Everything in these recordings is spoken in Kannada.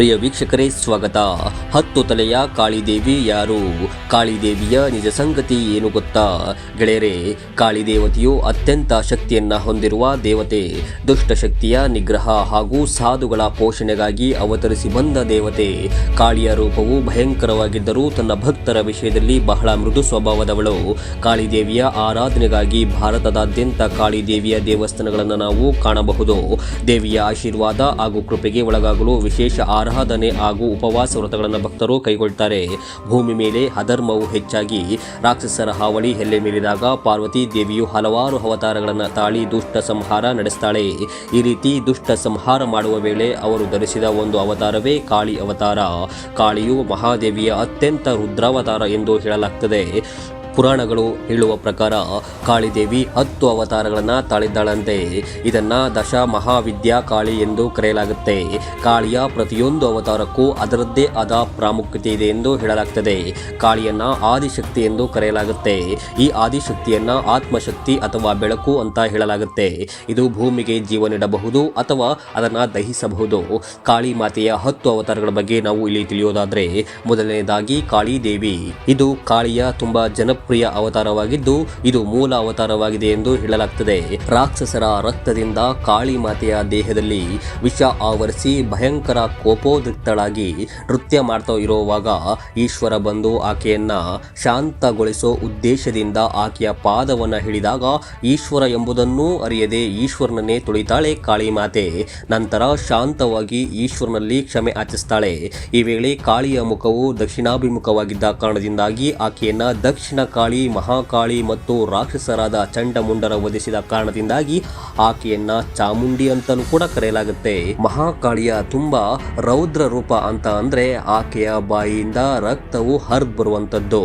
ಪ್ರಿಯ ವೀಕ್ಷಕರೇ, ಸ್ವಾಗತ. ಹತ್ತು ತಲೆಯ ಕಾಳಿದೇವಿ ಯಾರು? ಕಾಳಿದೇವಿಯ ನಿಜ ಸಂಗತಿ ಏನು ಗೊತ್ತಾ? ಗೆಳೆಯರೇ, ಕಾಳಿದೇವತೆಯು ಅತ್ಯಂತ ಶಕ್ತಿಯನ್ನ ಹೊಂದಿರುವ ದೇವತೆ. ದುಷ್ಟ ಶಕ್ತಿಯ ನಿಗ್ರಹ ಹಾಗೂ ಸಾಧುಗಳ ಪೋಷಣೆಗಾಗಿ ಅವತರಿಸಿ ಬಂದ ದೇವತೆ. ಕಾಳಿಯ ರೂಪವು ಭಯಂಕರವಾಗಿದ್ದರೂ ತನ್ನ ಭಕ್ತರ ವಿಷಯದಲ್ಲಿ ಬಹಳ ಮೃದು ಸ್ವಭಾವದವಳು. ಕಾಳಿದೇವಿಯ ಆರಾಧನೆಗಾಗಿ ಭಾರತದಾದ್ಯಂತ ಕಾಳಿದೇವಿಯ ದೇವಸ್ಥಾನಗಳನ್ನು ನಾವು ಕಾಣಬಹುದು. ದೇವಿಯ ಆಶೀರ್ವಾದ ಹಾಗೂ ಕೃಪೆಗೆ ಒಳಗಾಗಲು ವಿಶೇಷ ಆರಾಧನೆ ಹಾಗೂ ಉಪವಾಸ ವ್ರತಗಳನ್ನು ಭಕ್ತರು ಕೈಗೊಳ್ತಾರೆ. ಭೂಮಿ ಮೇಲೆ ಅಧರ್ಮವು ಹೆಚ್ಚಾಗಿ ರಾಕ್ಷಸರ ಹಾವಳಿ ಎಲ್ಲೆ ಮೀರಿದಾಗ ಪಾರ್ವತಿ ದೇವಿಯು ಹಲವಾರು ಅವತಾರಗಳನ್ನು ತಾಳಿ ದುಷ್ಟ ಸಂಹಾರ ನಡೆಸ್ತಾಳೆ. ಈ ರೀತಿ ದುಷ್ಟ ಸಂಹಾರ ಮಾಡುವ ವೇಳೆ ಅವರು ಧರಿಸಿದ ಒಂದು ಅವತಾರವೇ ಕಾಳಿ ಅವತಾರ. ಕಾಳಿಯು ಮಹಾದೇವಿಯ ಅತ್ಯಂತ ರುದ್ರಾವತಾರ ಎಂದು ಹೇಳಲಾಗ್ತದೆ. ಪುರಾಣಗಳು ಹೇಳುವ ಪ್ರಕಾರ ಕಾಳಿದೇವಿ ಹತ್ತು ಅವತಾರಗಳನ್ನು ತಾಳಿದ್ದಾಳಂತೆ. ಇದನ್ನು ದಶ ಮಹಾವಿದ್ಯಾ ಕಾಳಿ ಎಂದು ಕರೆಯಲಾಗುತ್ತೆ. ಕಾಳಿಯ ಪ್ರತಿಯೊಂದು ಅವತಾರಕ್ಕೂ ಅದರದ್ದೇ ಆದ ಪ್ರಾಮುಖ್ಯತೆ ಇದೆ ಎಂದು ಹೇಳಲಾಗ್ತದೆ. ಕಾಳಿಯನ್ನ ಆದಿಶಕ್ತಿ ಎಂದು ಕರೆಯಲಾಗುತ್ತೆ. ಈ ಆದಿಶಕ್ತಿಯನ್ನು ಆತ್ಮಶಕ್ತಿ ಅಥವಾ ಬೆಳಕು ಅಂತ ಹೇಳಲಾಗುತ್ತೆ. ಇದು ಭೂಮಿಗೆ ಜೀವ ನೀಡಬಹುದು ಅಥವಾ ಅದನ್ನ ದಹಿಸಬಹುದು. ಕಾಳಿ ಮಾತೆಯ ಹತ್ತು ಅವತಾರಗಳ ಬಗ್ಗೆ ನಾವು ಇಲ್ಲಿ ತಿಳಿಯೋದಾದರೆ, ಮೊದಲನೇದಾಗಿ ಕಾಳಿ ದೇವಿ ಇದು ಕಾಳಿಯ ತುಂಬಾ ಜನಪ್ರಿಯ ಅವತಾರವಾಗಿದ್ದು, ಇದು ಮೂಲ ಅವತಾರವಾಗಿದೆ ಎಂದು ಹೇಳಲಾಗ್ತದೆ. ರಾಕ್ಷಸರ ರಕ್ತದಿಂದ ಕಾಳಿ ಮಾತೆಯ ದೇಹದಲ್ಲಿ ವಿಷ ಆವರಿಸಿ ಭಯಂಕರ ಕೋಪೋದ್ರಿಕ್ತಳಾಗಿ ನೃತ್ಯ ಮಾಡ್ತಾ ಇರುವಾಗ ಈಶ್ವರ ಬಂದು ಆಕೆಯನ್ನ ಶಾಂತಗೊಳಿಸೋ ಉದ್ದೇಶದಿಂದ ಆಕೆಯ ಪಾದವನ್ನ ಹಿಡಿದಾಗ ಈಶ್ವರ ಎಂಬುದನ್ನೂ ಅರಿಯದೆ ಈಶ್ವರನನ್ನೇ ತುಳಿತಾಳೆ ಕಾಳಿ ಮಾತೆ. ನಂತರ ಶಾಂತವಾಗಿ ಈಶ್ವರನಲ್ಲಿ ಕ್ಷಮೆ ಆಚರಿಸ್ತಾಳೆ. ಈ ವೇಳೆ ಕಾಳಿಯ ಮುಖವು ದಕ್ಷಿಣಾಭಿಮುಖವಾಗಿದ್ದ ಕಾರಣದಿಂದಾಗಿ ಆಕೆಯನ್ನ ದಕ್ಷಿಣ ಕಾಳಿ, ಮಹಾಕಾಳಿ ಮತ್ತು ರಾಕ್ಷಸರಾದ ಚಂಡಮುಂಡರ ವಧಿಸಿದ ಕಾರಣದಿಂದಾಗಿ ಆಕೆಯನ್ನ ಚಾಮುಂಡಿ ಅಂತಲೂ ಕೂಡ ಕರೆಯಲಾಗುತ್ತೆ. ಮಹಾಕಾಳಿಯ ತುಂಬಾ ರೌದ್ರ ರೂಪ ಅಂತ ಅಂದ್ರೆ ಆಕೆಯ ಬಾಯಿಯಿಂದ ರಕ್ತವು ಹರಿದು ಬರುವಂತದ್ದು.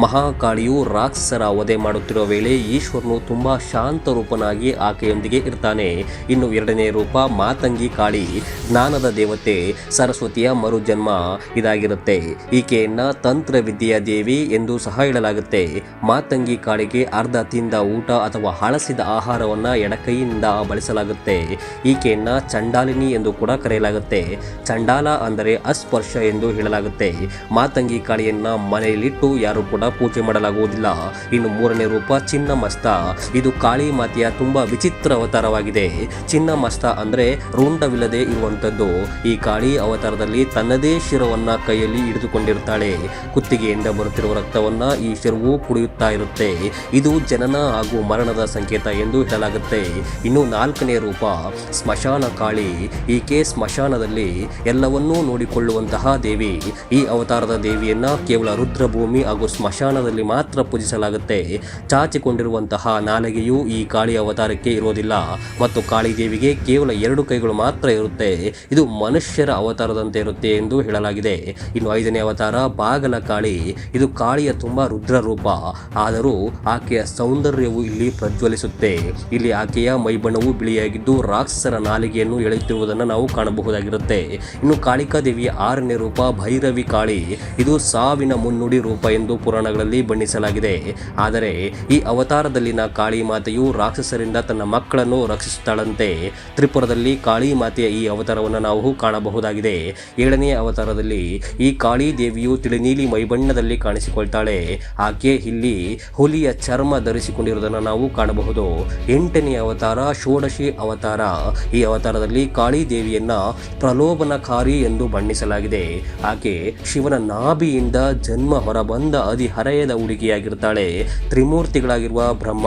ಮಹಾಕಾಳಿಯು ರಾಕ್ಷಸರ ವಧೆ ಮಾಡುತ್ತಿರುವ ವೇಳೆ ಈಶ್ವರನು ತುಂಬಾ ಶಾಂತ ರೂಪನಾಗಿ ಆಕೆಯೊಂದಿಗೆ ಇರ್ತಾನೆ. ಇನ್ನು ಎರಡನೇ ರೂಪ ಮಾತಂಗಿ ಕಾಳಿ, ಜ್ಞಾನದ ದೇವತೆ, ಸರಸ್ವತಿಯ ಮರುಜನ್ಮ ಇದಾಗಿರುತ್ತೆ. ಈಕೆಯನ್ನ ತಂತ್ರ ವಿದ್ಯೆಯ ದೇವಿ ಎಂದು ಸಹ ಹೇಳಲಾಗುತ್ತೆ. ಮಾತಂಗಿ ಕಾಳಿಗೆ ಅರ್ಧ ತಿಂದ ಊಟ ಅಥವಾ ಹಳಸಿದ ಆಹಾರವನ್ನು ಎಡಕೈಯಿಂದ ಬಳಸಲಾಗುತ್ತೆ. ಈಕೆಯನ್ನ ಚಂಡಾಲಿನಿ ಎಂದು ಕೂಡ ಕರೆಯಲಾಗುತ್ತೆ. ಚಂಡಾಲ ಅಂದರೆ ಅಸ್ಪರ್ಶ ಎಂದು ಹೇಳಲಾಗುತ್ತೆ. ಮಾತಂಗಿ ಕಾಳಿಯನ್ನ ಮನೆಯಲ್ಲಿಟ್ಟು ಯಾರು ಕೂಡ ಪೂಜೆ ಮಾಡಲಾಗುವುದಿಲ್ಲ. ಇನ್ನು ಮೂರನೇ ರೂಪ ಚಿನ್ನಮಸ್ತ. ಇದು ಕಾಳಿ ಮಾತೆಯ ತುಂಬಾ ವಿಚಿತ್ರ ಅವತಾರವಾಗಿದೆ. ಚಿನ್ನಮಸ್ತ ಅಂದರೆ ರುಂಡವಿಲ್ಲದೆ ಇರುವಂಥದ್ದು. ಈ ಕಾಳಿ ಅವತಾರದಲ್ಲಿ ತನ್ನದೇ ಶಿರವನ್ನು ಕೈಯಲ್ಲಿ ಹಿಡಿದುಕೊಂಡಿರ್ತಾಳೆ. ಕುತ್ತಿಗೆಯಿಂದ ಬರುತ್ತಿರುವ ರಕ್ತವನ್ನ ಈ ಶಿರವು ಕುಡಿಯುತ್ತಾ ಇರುತ್ತೆ. ಇದು ಜನನ ಹಾಗೂ ಮರಣದ ಸಂಕೇತ ಎಂದು ಹೇಳಲಾಗುತ್ತೆ. ಇನ್ನು ನಾಲ್ಕನೇ ರೂಪ, ಸ್ಮಶಾನ ಕಾಳಿ. ಈಕೆ ಸ್ಮಶಾನದಲ್ಲಿ ಎಲ್ಲವನ್ನೂ ನೋಡಿಕೊಳ್ಳುವಂತಹ ದೇವಿ. ಈ ಅವತಾರದ ದೇವಿಯನ್ನ ಕೇವಲ ರುದ್ರಭೂಮಿ ಹಾಗೂ ಸ್ಮಶಾನದಲ್ಲಿ ಮಾತ್ರ ಪೂಜಿಸಲಾಗುತ್ತೆ. ಚಾಚಿಕೊಂಡಿರುವಂತಹ ನಾಲಿಗೆಯು ಈ ಕಾಳಿ ಅವತಾರಕ್ಕೆ ಇರೋದಿಲ್ಲ. ಮತ್ತು ಕಾಳಿ ದೇವಿಗೆ ಕೇವಲ ಎರಡು ಕೈಗಳು ಮಾತ್ರ ಇರುತ್ತೆ. ಇದು ಮನುಷ್ಯರ ಅವತಾರದಂತೆ ಇರುತ್ತೆ ಎಂದು ಹೇಳಲಾಗಿದೆ. ಇನ್ನು ಐದನೇ ಅವತಾರ ಬಾಗಲ ಕಾಳಿ ಇದು ಕಾಳಿಯ ತುಂಬಾ ರುದ್ರ ರೂಪ. ಆದರೂ ಆಕೆಯ ಸೌಂದರ್ಯವು ಇಲ್ಲಿ ಪ್ರಜ್ವಲಿಸುತ್ತೆ. ಇಲ್ಲಿ ಆಕೆಯ ಮೈಬಣ್ಣವು ಬಿಳಿಯಾಗಿದ್ದು ರಾಕ್ಷಸರ ನಾಲಿಗೆಯನ್ನು ಎಳೆಯುತ್ತಿರುವುದನ್ನು ನಾವು ಕಾಣಬಹುದಾಗಿರುತ್ತೆ. ಇನ್ನು ಕಾಳಿಕಾ ದೇವಿಯ ಆರನೇ ರೂಪ ಭೈರವಿ ಕಾಳಿ. ಇದು ಸಾವಿನ ಮುನ್ನುಡಿ ರೂಪ ಎಂದು ಪುರಾಣಗಳಲ್ಲಿ ಬಣ್ಣಿಸಲಾಗಿದೆ. ಆದರೆ, ಈ ಅವತಾರದಲ್ಲಿನ ಕಾಳಿ ಮಾತೆಯು ರಾಕ್ಷಸರಿಂದ ತನ್ನ ಮಕ್ಕಳನ್ನು ರಕ್ಷಿಸುತ್ತಾಳಂತೆ. ತ್ರಿಪುರದಲ್ಲಿ ಕಾಳಿ ಮಾತೆಯ ಈ ಅವತಾರವನ್ನು ನಾವು ಕಾಣಬಹುದಾಗಿದೆ. ಏಳನೆಯ ಅವತಾರದಲ್ಲಿ ಈ ಕಾಳಿ ದೇವಿಯು ತಿಳಿನೀಲಿ ಮೈಬಣ್ಣದಲ್ಲಿ ಕಾಣಿಸಿಕೊಳ್ತಾಳೆ. ಆಕೆ ಇಲ್ಲಿ ಹುಲಿಯ ಚರ್ಮ ಧರಿಸಿಕೊಂಡಿರುವುದನ್ನು ನಾವು ಕಾಣಬಹುದು. ಎಂಟನೇ ಅವತಾರ ಷೋಡಶಿ ಅವತಾರ. ಈ ಅವತಾರದಲ್ಲಿ ಕಾಳಿ ದೇವಿಯನ್ನ ಪ್ರಲೋಭನಕಾರಿ ಎಂದು ಬಣ್ಣಿಸಲಾಗಿದೆ. ಆಕೆ ಶಿವನ ನಾಭಿಯಿಂದ ಜನ್ಮ ಹೊರಬಂದ ಅಧಿಹರೆಯದ ಹುಡುಗಿಯಾಗಿರ್ತಾಳೆ. ತ್ರಿಮೂರ್ತಿಗಳಾಗಿರುವ ಬ್ರಹ್ಮ,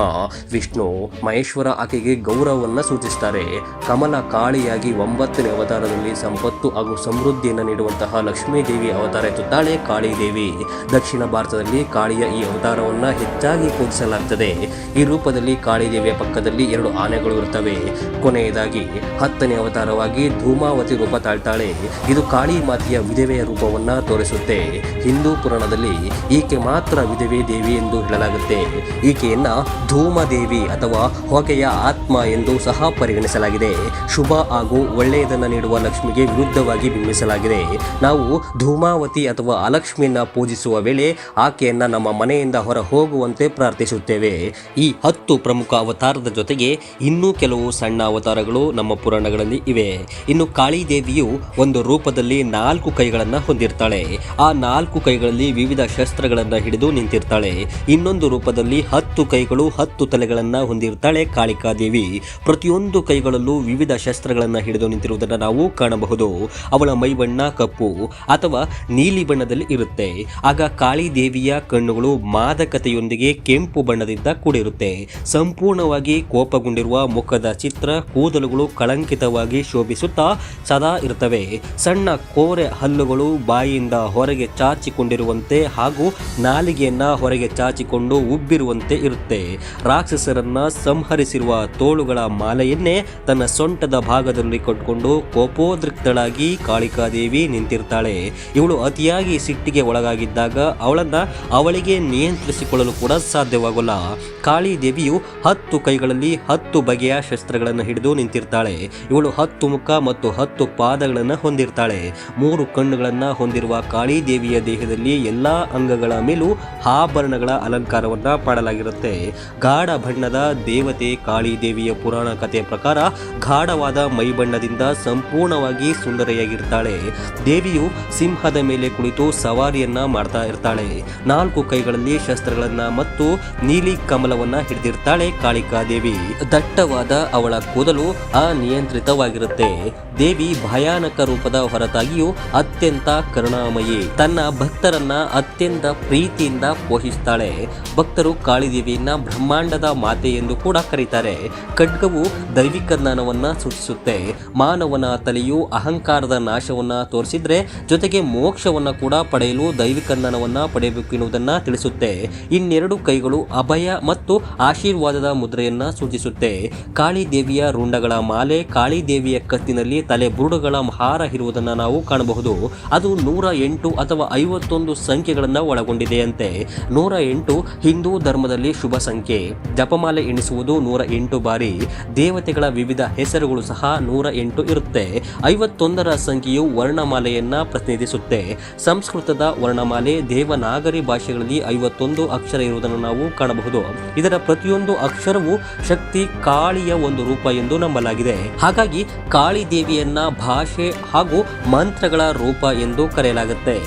ವಿಷ್ಣು, ಮಹೇಶ್ವರ ಆಕೆಗೆ ಗೌರವವನ್ನು ಸೂಚಿಸ್ತಾರೆ. ಕಮಲ ಕಾಳಿಯಾಗಿ ಒಂಬತ್ತನೇ ಅವತಾರದಲ್ಲಿ ಸಂಪತ್ತು ಹಾಗೂ ಸಮೃದ್ಧಿಯನ್ನು ನೀಡುವಂತಹ ಲಕ್ಷ್ಮೀ ದೇವಿ ಅವತಾರ ಎತ್ತುತ್ತಾಳೆ ಕಾಳಿ ದೇವಿ ದಕ್ಷಿಣ ಭಾರತದಲ್ಲಿ ಕಾಳಿಯ ಈ ಅವತಾರವನ್ನ ಹೆಚ್ಚಾಗಿ ಪೂಜಿಸಲಾಗ್ತದೆ. ಈ ರೂಪದಲ್ಲಿ ಕಾಳಿ ದೇವಿಯ ಪಕ್ಕದಲ್ಲಿ ಎರಡು ಆನೆಗಳು ಇರುತ್ತವೆ. ಕೊನೆಯದಾಗಿ ಹತ್ತನೇ ಅವತಾರವಾಗಿ ಧೂಮಾವತಿ ರೂಪ ತಾಳ್ತಾಳೆ. ಇದು ಕಾಳಿ ಮಾತೆಯ ವಿಧವೆಯ ರೂಪವನ್ನ ರೂಪವನ್ನ ತೋರಿಸುತ್ತೆ. ಹಿಂದೂ ಪುರಾಣದಲ್ಲಿ ಈಕೆ ಮಾತ್ರ ವಿಧವೆ ದೇವಿ ಎಂದು ಹೇಳಲಾಗುತ್ತೆ. ಈಕೆಯನ್ನ ಧೂಮದೇವಿ ಅಥವಾ ಹೊಗೆಯ ಆತ್ಮ ಎಂದು ಸಹ ಪರಿಗಣಿಸಲಾಗಿದೆ. ಶುಭ ಹಾಗೂ ಒಳ್ಳೆಯದನ್ನ ನೀಡುವ ಲಕ್ಷ್ಮಿಗೆ ವಿರುದ್ಧವಾಗಿ ಬಿಂಬಿಸಲಾಗಿದೆ. ನಾವು ಧೂಮಾವತಿ ಅಥವಾ ಅಲಕ್ಷ್ಮಿಯನ್ನ ಪೂಜಿಸುವ ವೇಳೆ ಆಕೆಯನ್ನ ನಮ್ಮ ಮನೆಯಿಂದ ಹೊರ ಹೋಗುವಂತೆ ಪ್ರಾರ್ಥಿಸುತ್ತೇವೆ. ಈ ಹತ್ತು ಪ್ರಮುಖ ಅವತಾರದ ಜೊತೆಗೆ ಇನ್ನೂ ಕೆಲವು ಸಣ್ಣ ಅವತಾರಗಳು ನಮ್ಮ ಪುರಾಣಗಳಲ್ಲಿ ಇವೆ. ಇನ್ನು ಕಾಳಿ ದೇವಿಯು ಒಂದು ರೂಪದಲ್ಲಿ ನಾಲ್ಕು ಕೈಗಳನ್ನು ಕೈಗಳನ್ನ ಹೊಂದಿರ್ತಾಳೆ ಆ ನಾಲ್ಕು ಕೈಗಳಲ್ಲಿ ವಿವಿಧ ಶಸ್ತ್ರಗಳನ್ನ ಹಿಡಿದು ನಿಂತಿರ್ತಾಳೆ. ಇನ್ನೊಂದು ರೂಪದಲ್ಲಿ ಹತ್ತು ಕೈಗಳು ಹತ್ತು ತಲೆಗಳನ್ನ ಹೊಂದಿರ್ತಾಳೆ ಕಾಳಿಕಾ ದೇವಿ ಪ್ರತಿಯೊಂದು ಕೈಗಳಲ್ಲೂ ವಿವಿಧ ಶಸ್ತ್ರಗಳನ್ನ ಹಿಡಿದು ನಿಂತಿರುವುದನ್ನು ನಾವು ಕಾಣಬಹುದು. ಅವಳ ಮೈಬಣ್ಣ ಕಪ್ಪು ಅಥವಾ ನೀಲಿ ಬಣ್ಣದಲ್ಲಿ ಇರುತ್ತೆ. ಆಗ ಕಾಳಿ ದೇವಿಯ ಕಣ್ಣುಗಳು ಮಾದಕತೆಯೊಂದಿಗೆ ಕೆಂಪು ಬಣ್ಣದಿಂದ ಕೂಡಿರುತ್ತೆ. ಸಂಪೂರ್ಣವಾಗಿ ಕೋಪಗೊಂಡಿರುವ ಮುಖದ ಚಿತ್ರ ಕೂದಲುಗಳು ಕಳಂಕಿತವಾಗಿ ಶೋಭಿಸುತ್ತಾ ಸದಾ ಇರ್ತವೆ. ಸಣ್ಣ ಕೋರೆ ಹಲ್ಲುಗಳು ಬಾಯಿಯಿಂದ ಹೊರಗೆ ಚಾಚಿಕೊಂಡಿರುವಂತೆ ಹಾಗೂ ನಾಲಿಗೆಯನ್ನ ಹೊರಗೆ ಚಾಚಿಕೊಂಡು ಉಬ್ಬಿರುವಂತೆ ಇರುತ್ತೆ. ರಾಕ್ಷಸರನ್ನ ಸಂಹರಿಸಿರುವ ತೋಳುಗಳ ಮಾಲೆಯನ್ನೇ ತನ್ನ ಸೊಂಟದ ಭಾಗದಲ್ಲಿ ಕಟ್ಕೊಂಡು ಕೋಪೋದ್ರಿಕ್ತಳಾಗಿ ಕಾಳಿಕಾದೇವಿ ನಿಂತಿರ್ತಾಳೆ. ಇವಳು ಅತಿಯಾಗಿ ಸಿಟ್ಟಿಗೆ ಒಳಗಾಗಿದ್ದಾಗ ಅವಳನ್ನ ಅವಳಿಗೆ ನಿಯಂತ್ರಿಸಿಕೊಳ್ಳಲು ಕೂಡ ಸಾಧ್ಯವಾಗಲ್ಲ. ಕಾಳಿ ದೇವಿಯು ಹತ್ತು ಕೈಗಳಲ್ಲಿ ಹತ್ತು ಬಗೆಯ ಶಸ್ತ್ರಗಳನ್ನು ಹಿಡಿದು ನಿಂತಿರ್ತಾಳೆ. ಇವಳು ಹತ್ತು ಮುಖ ಮತ್ತು ಹತ್ತು ಪಾದಗಳನ್ನು ಹೊಂದಿರ್ತಾಳೆ. ಮೂರು ಕಣ್ಣುಗಳನ್ನ ಹೊಂದಿರುವ ಕಾಳಿ ದೇವಿಯ ದೇಹದಲ್ಲಿ ಎಲ್ಲ ಅಂಗಗಳ ಮೇಲೂ ಆಭರಣಗಳ ಅಲಂಕಾರವನ್ನ ಮಾಡಲಾಗಿರುತ್ತೆ ಗಾಢ ಬಣ್ಣದ ದೇವತೆ ಕಾಳಿ ದೇವಿಯ ಪುರಾಣ ಕಥೆಯ ಪ್ರಕಾರ ಗಾಢವಾದ ಮೈಬಣ್ಣದಿಂದ ಸಂಪೂರ್ಣವಾಗಿ ಸುಂದರಿಯಾಗಿರ್ತಾಳೆ. ದೇವಿಯು ಸಿಂಹದ ಮೇಲೆ ಕುಳಿತು ಸವಾರಿಯನ್ನ ಮಾಡ್ತಾ ಇರ್ತಾಳೆ. ನಾಲ್ಕು ಕೈಗಳಲ್ಲಿ ಶಸ್ತ್ರಗಳನ್ನ ಮತ್ತು ನೀಲಿ ಕಮಲವನ್ನ ಹಿಡಿದಿರ್ತಾಳೆ ಕಾಳಿಕಾ ದೇವಿ ದಟ್ಟವಾದ ಅವಳ ಕೂದಲು ಅನಿಯಂತ್ರಿತವಾಗಿರುತ್ತೆ. ದೇವಿ ಭಯಾನಕ ರೂಪದ ಹೊರತಾಗಿಯೂ ಅತ್ಯಂತ ಕರುಣಾಮಯಿ ತನ್ನ ಭಕ್ತರನ್ನ ಅತ್ಯಂತ ಪ್ರೀತಿಯಿಂದ ಪೋಷಿಸ್ತಾಳೆ. ಭಕ್ತರು ಕಾಳಿದೇವಿಯನ್ನ ಬ್ರಹ್ಮಾಂಡದ ಮಾತೆ ಎಂದು ಕೂಡ ಕರೀತಾರೆ. ಖಡ್ಗವು ದೈವಿಕ ಜ್ಞಾನವನ್ನ ಸೂಚಿಸುತ್ತೆ ಮಾನವನ ತಲೆಯು ಅಹಂಕಾರದ ನಾಶವನ್ನ ತೋರಿಸಿದ್ರೆ ಜೊತೆಗೆ ಮೋಕ್ಷವನ್ನ ಕೂಡ ಪಡೆಯಲು ದೈವಿಕ ಜ್ಞಾನವನ್ನ ಪಡೆಯಬೇಕು ಎನ್ನುವುದನ್ನ ತಿಳಿಸುತ್ತೆ. ಇನ್ನೆರಡು ಕೈಗಳು ಅಭಯ ಮತ್ತು ಆಶೀರ್ವಾದದ ಮುದ್ರೆಯನ್ನ ಸೂಚಿಸುತ್ತೆ. ಕಾಳಿ ದೇವಿಯ ರುಂಡಗಳ ಮಾಲೆ ಕಾಳಿ ದೇವಿಯ ಕತ್ತಿನಲ್ಲಿ ತಲೆ ಬುರುಡುಗಳ ಹಾರ ಇರುವುದನ್ನ ನಾವು ಕಾಣಬಹುದು. ಅದು ನೂರ ಎಂಟು ಅಥವಾ ಐವತ್ತೊಂದು ಸಂಖ್ಯೆಗಳನ್ನ ಒಳಗೊಂಡಿದೆಯಂತೆ ನೂರ ಎಂಟು ಹಿಂದೂ ಧರ್ಮದಲ್ಲಿ ಶುಭ ಸಂಖ್ಯೆ. ಜಪಮಾಲೆ ಎಣಿಸುವುದು ನೂರ ಎಂಟು ಬಾರಿ. ದೇವತೆಗಳ ವಿವಿಧ ಹೆಸರುಗಳು ಸಹ ನೂರ ಎಂಟು ಇರುತ್ತೆ. ಐವತ್ತೊಂದರ ಸಂಖ್ಯೆಯು ವರ್ಣಮಾಲೆಯನ್ನ ಪ್ರತಿನಿಧಿಸುತ್ತೆ. ಸಂಸ್ಕೃತದ ವರ್ಣಮಾಲೆ ದೇವನಾಗರಿ ಭಾಷೆಗಳಲ್ಲಿ ಐವತ್ತೊಂದು ಅಕ್ಷರ ಇರುವುದನ್ನು ನಾವು ಕಾಣಬಹುದು. ಇದರ ಪ್ರತಿಯೊಂದು ಅಕ್ಷರವು ಶಕ್ತಿ, ಕಾಳಿಯ ಒಂದು ರೂಪ ಎಂದು ನಂಬಲಾಗಿದೆ. ಹಾಗಾಗಿ ಕಾಳಿ ದೇವಿಯನ್ನ ಭಾಷೆ ಹಾಗೂ ಮಂತ್ರಗಳ ರೂಪ ಎಂದು ಕರೆಯಲಾಗುತ್ತೆ.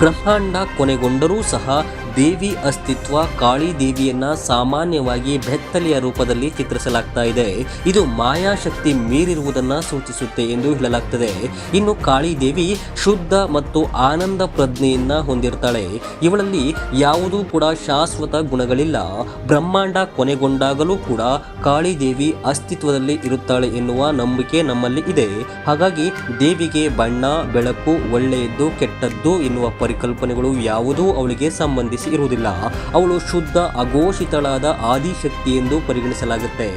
ಬ್ರಹ್ಮಾಂಡ ಕೊನೆಗೊಂಡರೂ ಸಹ ದೇವಿ ಅಸ್ತಿತ್ವ ಕಾಳಿ ದೇವಿಯನ್ನ ಸಾಮಾನ್ಯವಾಗಿ ಬೆತ್ತಲೆಯ ರೂಪದಲ್ಲಿ ಚಿತ್ರಿಸಲಾಗ್ತಾ ಇದೆ. ಇದು ಮಾಯಾಶಕ್ತಿ ಮೀರಿರುವುದನ್ನು ಸೂಚಿಸುತ್ತೆ ಎಂದು ಹೇಳಲಾಗ್ತದೆ. ಇನ್ನು ಕಾಳಿ ದೇವಿ ಶುದ್ಧ ಮತ್ತು ಆನಂದ ಪ್ರಜ್ಞೆಯನ್ನ ಹೊಂದಿರ್ತಾಳೆ. ಇವಳಲ್ಲಿ ಯಾವುದೂ ಕೂಡ ಶಾಶ್ವತ ಗುಣಗಳಿಲ್ಲ. ಬ್ರಹ್ಮಾಂಡ ಕೊನೆಗೊಂಡಾಗಲೂ ಕೂಡ ಕಾಳಿ ದೇವಿ ಅಸ್ತಿತ್ವದಲ್ಲಿ ಇರುತ್ತಾಳೆ ಎನ್ನುವ ನಂಬಿಕೆ ನಮ್ಮಲ್ಲಿ ಇದೆ. ಹಾಗಾಗಿ ದೇವಿಗೆ ಬಣ್ಣ, ಬೆಳಕು ಒಳ್ಳೆಯದ್ದು, ಕೆಟ್ಟದ್ದು ಎನ್ನುವ ಪರಿಕಲ್ಪನೆಗಳು ಯಾವುದೂ ಅವಳಿಗೆ ಸಂಬಂಧಿಸಿ ಇರುವುದಿಲ್ಲ. ಅವಳು ಶುದ್ಧ, ಅಘೋಷಿತಳಾದ ಆದಿಶಕ್ತಿ ಎಂದು ಪರಿಗಣಿಸಲಾಗುತ್ತೆ.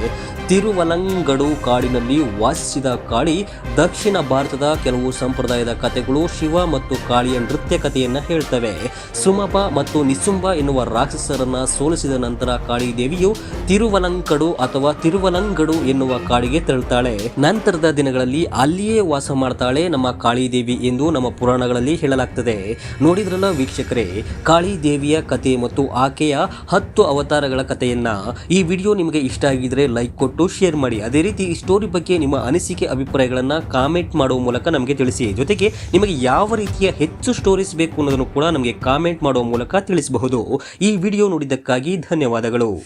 ತಿರುವಲಂಗಡು ಕಾಡಿನಲ್ಲಿ ವಾಸಿಸಿದ ಕಾಳಿ ದಕ್ಷಿಣ ಭಾರತದ ಕೆಲವು ಸಂಪ್ರದಾಯದ ಕಥೆಗಳು ಶಿವ ಮತ್ತು ಕಾಳಿಯ ನೃತ್ಯ ಕಥೆಯನ್ನು ಹೇಳ್ತವೆ. ಸುಮಪ ಮತ್ತು ನಿಸುಂಬ ಎನ್ನುವ ರಾಕ್ಷಸರನ್ನ ಸೋಲಿಸಿದ ನಂತರ ಕಾಳಿ ದೇವಿಯು ತಿರುವಲಂಕಡು ಅಥವಾ ತಿರುವಲಂಗಡು ಎನ್ನುವ ಕಾಡಿಗೆ ತೆರಳುತ್ತಾಳೆ. ನಂತರದ ದಿನಗಳಲ್ಲಿ ಅಲ್ಲಿಯೇ ವಾಸ ಮಾಡ್ತಾಳೆ ನಮ್ಮ ಕಾಳಿ ದೇವಿ ಎಂದು ನಮ್ಮ ಪುರಾಣಗಳಲ್ಲಿ ಹೇಳಲಾಗ್ತದೆ. ನೋಡಿದ್ರಲ್ಲ ವೀಕ್ಷಕರೇ ಕಾಳಿ ದೇವಿಯ ಕಥೆ ಮತ್ತು ಆಕೆಯ ಹತ್ತು ಅವತಾರಗಳ ಕಥೆಯನ್ನ. ಈ ವಿಡಿಯೋ ನಿಮಗೆ ಇಷ್ಟ ಆಗಿದ್ರೆ ಲೈಕ್ ಕೊಟ್ಟು ಶೇರ್ ಮಾಡಿ. ಅದೇ ರೀತಿ ಈ ಸ್ಟೋರಿ ಬಗ್ಗೆ ನಿಮ್ಮ ಅನಿಸಿಕೆ, ಅಭಿಪ್ರಾಯಗಳನ್ನ ಕಾಮೆಂಟ್ ಮಾಡುವ ಮೂಲಕ ನಮಗೆ ತಿಳಿಸಿ. ಜೊತೆಗೆ ನಿಮಗೆ ಯಾವ ರೀತಿಯ ಹೆಚ್ಚು ಸ್ಟೋರೀಸ್ ಬೇಕು ಅನ್ನೋದನ್ನು ಕೂಡ ನಮಗೆ ಕಾಮೆಂಟ್ ಮಾಡುವ ಮೂಲಕ ತಿಳಿಸಬಹುದು. ಈ ವಿಡಿಯೋ ನೋಡಿದ್ದಕ್ಕಾಗಿ ಧನ್ಯವಾದಗಳು.